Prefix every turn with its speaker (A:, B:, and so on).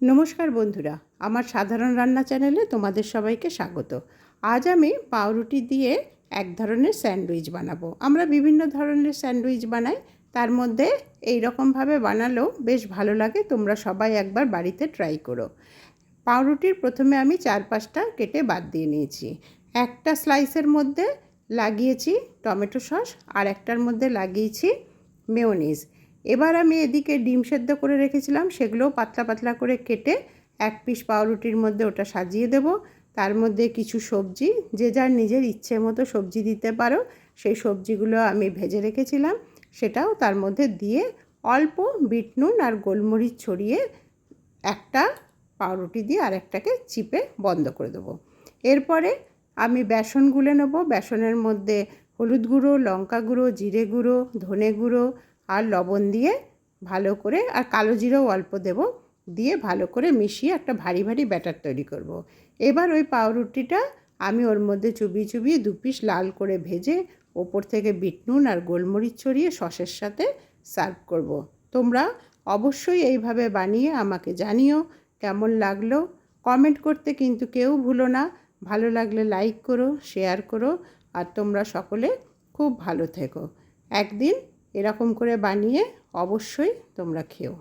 A: নমস্কার বন্ধুরা, আমার সাধারণ রান্না চ্যানেলে তোমাদের সবাইকে স্বাগত। আজ আমি পাউরুটি দিয়ে এক ধরনের স্যান্ডউইচ বানাবো। আমরা বিভিন্ন ধরনের স্যান্ডউইচ বানাই, তার মধ্যে এই রকমভাবে বানালেও বেশ ভালো লাগে, তোমরা সবাই একবার বাড়িতে ট্রাই করো। পাউরুটির প্রথমে আমি চার পাঁচটা কেটে বাদ দিয়ে নিয়েছি। একটা স্লাইসের মধ্যে লাগিয়েছি টমেটো সস, আর একটার মধ্যে লাগিয়েছি মেয়োনিজ। এবার আমি এদিকে ডিম সেদ্ধ করে রেখেছিলাম, সেগুলোও পাতলা পাতলা করে কেটে এক পিস পাউরুটির মধ্যে ওটা সাজিয়ে দেব। তার মধ্যে কিছু সবজি, যে যার নিজের ইচ্ছে মতো সবজি দিতে পারো, সেই সবজিগুলো আমি ভেজে রেখেছিলাম। সেটাও তার মধ্যে দিয়ে অল্প বিট নুন আর গোলমরিচ ছড়িয়ে একটা পাউরুটি দিয়ে আরেকটাকে চিপে বন্ধ করে দেবো। এরপরে আমি বেসন গুলে নেব। বেসনের মধ্যে হলুদ গুঁড়ো, লঙ্কা গুঁড়ো, জিরে গুঁড়ো, ধনে গুঁড়ো আর লবণ দিয়ে ভালো করে, আর কালো জিরেও অল্প দেব, দিয়ে ভালো করে মিশিয়ে একটা ভারী ভারী ব্যাটার তৈরি করব। এবার ওই পাউরুটিটা আমি ওর মধ্যে চুবিয়ে চুবিয়ে দু পিস লাল করে ভেজে ওপর থেকে বিট নুন আর গোলমরিচ ছড়িয়ে সসের সাথে সার্ভ করব। তোমরা অবশ্যই এইভাবে বানিয়ে আমাকে জানিও কেমন লাগল কমেন্ট করতে কিন্তু কেউ ভুলো না ভালো লাগলে লাইক করো, শেয়ার করো, আর তোমরা সকলে খুব ভালো থেকো একদিন এরকম করে বানিয়ে অবশ্যই তোমরা খেও।